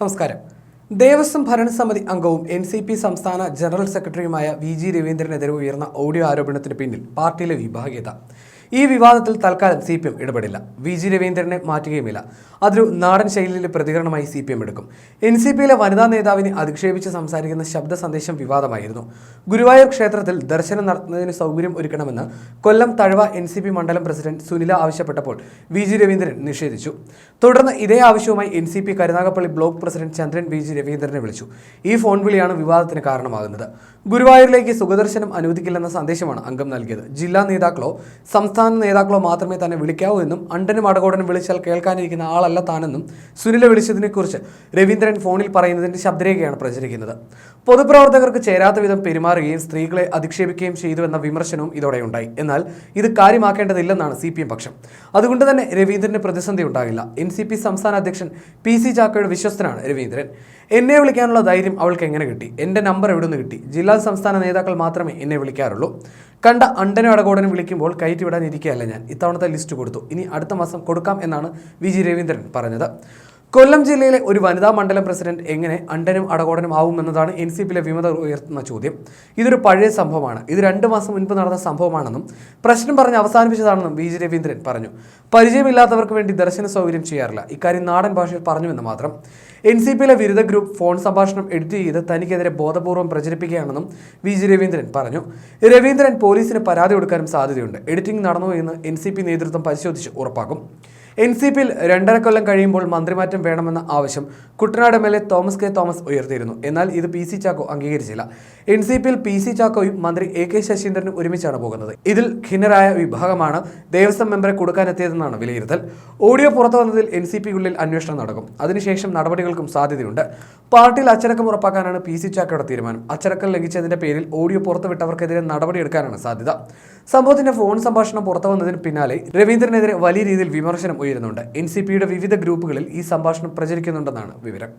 നമസ്കാരം. ദേവസ്വം ഭരണസമിതി അംഗവും എൻ സി പി സംസ്ഥാന ജനറൽ സെക്രട്ടറിയുമായ വി ജി രവീന്ദ്രനെതിരെ ഉയർന്ന ഓഡിയോ ആരോപണത്തിന് പിന്നിൽ പാർട്ടിയിലെ വിഭാഗീയത. ഈ വിവാദത്തിൽ തൽക്കാലം സി പി എം ഇടപെടില്ല. വി ജി രവീന്ദ്രനെ മാറ്റുകയുമില്ല. അതൊരു നാടൻ ശൈലിയിലെ പ്രതികരണമായി സി പി എം എടുക്കും. എൻ സി പിയിലെ വനിതാ നേതാവിനെ അധിക്ഷേപിച്ച് സംസാരിക്കുന്ന ശബ്ദ സന്ദേശം വിവാദമായിരുന്നു. ഗുരുവായൂർ ക്ഷേത്രത്തിൽ ദർശനം നടത്തുന്നതിന് സൗകര്യം ഒരുക്കണമെന്ന് Kollam Thazhava N C P മണ്ഡലം പ്രസിഡന്റ് സുനില ആവശ്യപ്പെട്ടപ്പോൾ വി ജി രവീന്ദ്രൻ നിഷേധിച്ചു. തുടർന്ന് ഇതേ ആവശ്യവുമായി N C P Karunagappally block president Chandran V G രവീന്ദ്രനെ വിളിച്ചു. ഈ ഫോൺ വിളിയാണ് വിവാദത്തിന് കാരണമാകുന്നത്. ഗുരുവായൂരിലേക്ക് സുഖദർശനം അനുവദിക്കില്ലെന്ന സന്ദേശമാണ് അംഗം നൽകിയത്. ജില്ലാ നേതാക്കളോ സംസ്ഥാന നേതാക്കളോ മാത്രമേ തന്നെ വിളിക്കാവൂ എന്നും അണ്ടനും അടകോടനും വിളിച്ചാൽ കേൾക്കാനിരിക്കുന്ന ആളല്ല താനെന്നും സുനില വിളിച്ചതിനെക്കുറിച്ച് രവീന്ദ്രൻ ഫോണിൽ പറയുന്നതിന്റെ ശബ്ദരേഖയാണ് പ്രചരിക്കുന്നത്. പൊതുപ്രവർത്തകർക്ക് ചേരാത്ത വിധം പെരുമാറുകയും സ്ത്രീകളെ അധിക്ഷേപിക്കുകയും ചെയ്തുവെന്ന വിമർശനവും ഇതോടെ ഉണ്ടായി. എന്നാൽ ഇത് കാര്യമാക്കേണ്ടതില്ലെന്നാണ് സി പി എം പക്ഷം. അതുകൊണ്ട് തന്നെ രവീന്ദ്രന് പ്രതിസന്ധി ഉണ്ടാകില്ല. എൻ സി പി സംസ്ഥാന അധ്യക്ഷൻ പി സി ചാക്കോയുടെ വിശ്വസ്തനാണ് രവീന്ദ്രൻ. എന്നെ വിളിക്കാനുള്ള ധൈര്യം അവൾക്ക് എങ്ങനെ കിട്ടി? എന്റെ നമ്പർ എവിടെ നിന്ന് കിട്ടി? ജില്ലാ സംസ്ഥാന നേതാക്കൾ മാത്രമേ എന്നെ വിളിക്കാറുള്ളൂ. കണ്ട അണ്ടനും അടകോടനും വിളിക്കുമ്പോൾ കയറ്റി വിടാൻ ഇരിക്കുകയല്ല ഞാൻ. ഇത്തവണത്തെ ലിസ്റ്റ് കൊടുത്തു. ഇനി അടുത്ത മാസം കൊടുക്കാം എന്നാണ് വി ജി രവീന്ദ്രൻ പറഞ്ഞത്. കൊല്ലം ജില്ലയിലെ ഒരു വനിതാ മണ്ഡലം പ്രസിഡന്റ് എങ്ങനെ അണ്ടനും അടകോടനും ആവുമെന്നതാണ് എൻ സി പിയിലെ വിമത ഉയർത്തുന്ന ചോദ്യം. ഇതൊരു പഴയ സംഭവമാണ്. ഇത് രണ്ട് മാസം മുൻപ് നടന്ന സംഭവമാണെന്നും പ്രശ്നം പറഞ്ഞ് അവസാനിപ്പിച്ചതാണെന്നും വി ജി രവീന്ദ്രൻ പറഞ്ഞു. പരിചയമില്ലാത്തവർക്ക് വേണ്ടി ദർശന സൗകര്യം ചെയ്യാറില്ല. ഇക്കാര്യം നാടൻ ഭാഷയിൽ പറഞ്ഞുവെന്ന് മാത്രം. എൻ സി പിയിലെ വിരുദ്ധ ഗ്രൂപ്പ് ഫോൺ സംഭാഷണം എഡിറ്റ് ചെയ്ത് തനിക്കെതിരെ ബോധപൂർവം പ്രചരിപ്പിക്കുകയാണെന്നും വി ജി രവീന്ദ്രൻ പറഞ്ഞു. രവീന്ദ്രൻ പോലീസിന് പരാതി കൊടുക്കാനും സാധ്യതയുണ്ട്. എഡിറ്റിംഗ് നടന്നു എന്ന് എൻ സി പി നേതൃത്വം പരിശോധിച്ച് ഉറപ്പാക്കും. എൻ സി പിയിൽ രണ്ടര കൊല്ലം കഴിയുമ്പോൾ മന്ത്രിമാറ്റം വേണമെന്ന ആവശ്യം Kuttanad M L A Thomas K Thomas ഉയർത്തിയിരുന്നു. എന്നാൽ ഇത് പി സി ചാക്കോ അംഗീകരിച്ചില്ല. എൻ സി പിയിൽ പി സി ചാക്കോയും മന്ത്രി എ കെ ശശീന്ദ്രനും ഒരുമിച്ചാണ് പോകുന്നത്. ഇതിൽ ഖിന്നരായ വിഭാഗമാണ് ദേവസ്വം മെമ്പറെ കൊടുക്കാനെത്തിയതെന്നാണ് വിലയിരുത്തൽ. ഓഡിയോ പുറത്തു വന്നതിൽ എൻ സി പിക്കുള്ളിൽ അന്വേഷണം നടക്കും. അതിനുശേഷം നടപടികൾക്കും സാധ്യതയുണ്ട്. പാർട്ടിയിൽ അച്ചടക്കം ഉറപ്പാക്കാനാണ് പി സി ചാക്കോയുടെ തീരുമാനം. അച്ചടക്കം ലംഘിച്ചതിന്റെ പേരിൽ ഓഡിയോ പുറത്തുവിട്ടവർക്കെതിരെ നടപടിയെടുക്കാനാണ് സാധ്യത. സംഭവത്തിന്റെ ഫോൺ സംഭാഷണം പുറത്തു വന്നതിന് പിന്നാലെ രവീന്ദ്രനെതിരെ വലിയ രീതിയിൽ വിമർശനം ഉയരുന്നുണ്ട് എൻ സി പിയുടെ വിവിധ ഗ്രൂപ്പുകളിൽ ഈ സംഭാഷണം പ്രചരിക്കുന്നുണ്ടെന്നാണ് വിവരം.